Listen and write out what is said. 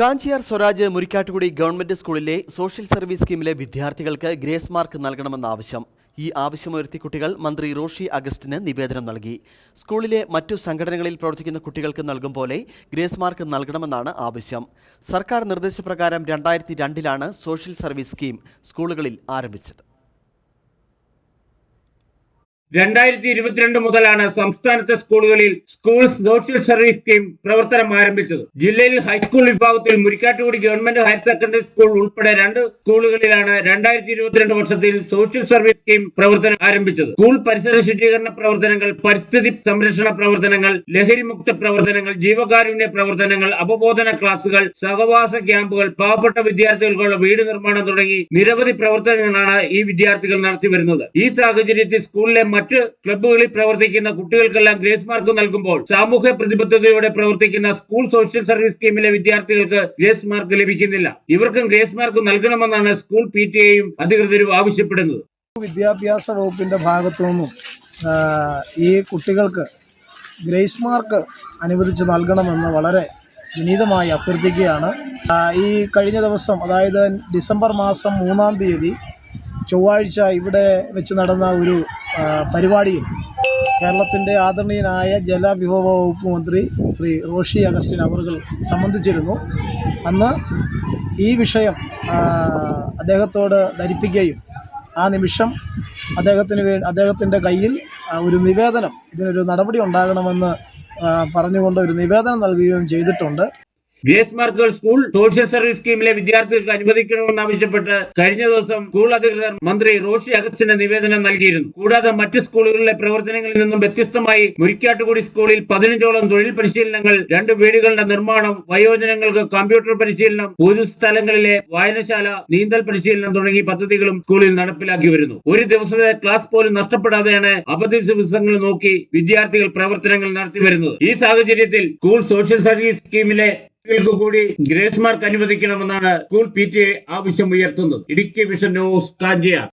Kanchiyar Swaraj Murikkattukudy government സ്കൂളിലെ social service സ്കീമിലെ വിദ്യാർത്ഥികൾക്ക് ഗ്രേസ് മാർക്ക് നൽകണമെന്ന ആവശ്യം. ഈ ആവശ്യമുയർത്തി കുട്ടികൾ മന്ത്രി റോഷി അഗസ്റ്റിന് നിവേദനം നൽകി. സ്കൂളിലെ മറ്റു സംഘടനകളിൽ പ്രവർത്തിക്കുന്ന കുട്ടികൾക്ക് നൽകും പോലെ ഗ്രേസ് മാർക്ക് നൽകണമെന്നാണ് ആവശ്യം. സർക്കാർ നിർദ്ദേശപ്രകാരം രണ്ടായിരത്തി രണ്ടിലാണ് സോഷ്യൽ സർവീസ് സ്കീം സ്കൂളുകളിൽ ആരംഭിച്ചത്. രണ്ടായിരത്തി ഇരുപത്തിരണ്ട് മുതലാണ് സംസ്ഥാനത്തെ സ്കൂളുകളിൽ സ്കൂൾ സോഷ്യൽ സർവീസ് സ്കീം പ്രവർത്തനം ആരംഭിച്ചത്. ജില്ലയിൽ ഹൈസ്കൂൾ വിഭാഗത്തിൽ Murikkattukudy government higher secondary school ഉൾപ്പെടെ രണ്ട് സ്കൂളുകളിലാണ് രണ്ടായിരത്തി ഇരുപത്തിരണ്ട് വർഷത്തിൽ സോഷ്യൽ സർവീസ് സ്കീം പ്രവർത്തനം ആരംഭിച്ചത്. സ്കൂൾ പരിസര ശുചീകരണ പ്രവർത്തനങ്ങൾ പരിസ്ഥിതി സംരക്ഷണ പ്രവർത്തനങ്ങൾ ലഹരിമുക്ത പ്രവർത്തനങ്ങൾ ജീവകാരുണ്യ പ്രവർത്തനങ്ങൾ അവബോധന ക്ലാസുകൾ സഹവാസ ക്യാമ്പുകൾ പാവപ്പെട്ട വിദ്യാർത്ഥികൾക്കുള്ള വീട് നിർമ്മാണം തുടങ്ങി നിരവധി പ്രവർത്തനങ്ങളാണ് ഈ വിദ്യാർത്ഥികൾ നടത്തി വരുന്നത് ഈ സാഹചര്യത്തിൽ സ്കൂളിലെ മറ്റ് ക്ലബ്ബുകളിൽ പ്രവർത്തിക്കുന്ന കുട്ടികൾക്കെല്ലാം ഗ്രേസ് മാർക്ക് നൽകുമ്പോൾ സാമൂഹ്യ പ്രതിബദ്ധതയോടെ പ്രവർത്തിക്കുന്ന സ്കൂൾ സോഷ്യൽ സർവീസ് സ്കീമിലെ വിദ്യാർത്ഥികൾക്ക് ഗ്രേസ് മാർക്ക് ലഭിക്കുന്നില്ല. ഇവർക്കും ഗ്രേസ് മാർക്ക് നൽകണമെന്നാണ് സ്കൂൾ പി ടി എയും അധികൃതരും ആവശ്യപ്പെടുന്നത്. വിദ്യാഭ്യാസ വകുപ്പിന്റെ ഭാഗത്തു നിന്നും ഈ കുട്ടികൾക്ക് ഗ്രേസ് മാർക്ക് അനുവദിച്ച് നൽകണമെന്ന് വളരെ വിനീതമായി അഭ്യർത്ഥിക്കുകയാണ്. ഈ കഴിഞ്ഞ ദിവസം അതായത് ഡിസംബർ മാസം മൂന്നാം തീയതി ചൊവ്വാഴ്ച ഇവിടെ വെച്ച് നടന്ന ഒരു പരിപാടിയിൽ കേരളത്തിന്റെ ആദരണീയനായ ജലവിഭവ വകുപ്പ് മന്ത്രി ശ്രീ റോഷി അഗസ്റ്റിൻ അവർ സംബന്ധിച്ചിരുന്നു. അന്ന് ഈ വിഷയം അദ്ദേഹത്തോട് ധരിപ്പിക്കുകയും ആ നിമിഷം അദ്ദേഹത്തിന് വേ അദ്ദേഹത്തിന്റെ കയ്യിൽ ഒരു നിവേദനം ഇതിനൊരു നടപടി ഉണ്ടാകണമെന്ന് പറഞ്ഞുകൊണ്ട് ഒരു നിവേദനം നൽകുകയും ചെയ്തിട്ടുണ്ട്. ഗ്രേസ് സ്കൂൾ സോഷ്യൽ സർവീസ് സ്കീമിലെ വിദ്യാർത്ഥികൾക്ക് അനുവദിക്കണമെന്നാവശ്യപ്പെട്ട് കഴിഞ്ഞ ദിവസം സ്കൂൾ അധികൃതർ മന്ത്രി റോഷി അഗസ്റ്റിന് നിവേദനം നൽകിയിരുന്നു. കൂടാതെ മറ്റ് സ്കൂളുകളിലെ പ്രവർത്തനങ്ങളിൽ നിന്നും വ്യത്യസ്തമായി മുരിക്കാട്ടുകുടി സ്കൂളിൽ പതിനഞ്ചോളം തൊഴിൽ പരിശീലനങ്ങൾ രണ്ട് വീടുകളുടെ നിർമ്മാണം വയോജനങ്ങൾക്ക് കമ്പ്യൂട്ടർ പരിശീലനം പൊതു സ്ഥലങ്ങളിലെ വായനശാല നീന്തൽ പരിശീലനം തുടങ്ങി പദ്ധതികളും സ്കൂളിൽ നടപ്പിലാക്കി വരുന്നു. ഒരു ദിവസത്തെ ക്ലാസ് പോലും നഷ്ടപ്പെടാതെയാണ് അവധി ദിവസങ്ങൾ നോക്കി വിദ്യാർത്ഥികൾ പ്രവർത്തനങ്ങൾ നടത്തി വരുന്നത്. ഈ സാഹചര്യത്തിൽ സ്കൂൾ സോഷ്യൽ സർവീസ് സ്കീമിലെ കൂടി ഗ്രേസ് മാർക്ക് അനുവദിക്കണമെന്നാണ് സ്കൂൾ പി ടി എ ആവശ്യം ഉയർത്തുന്നത്. Idukki vision news Kanchiyar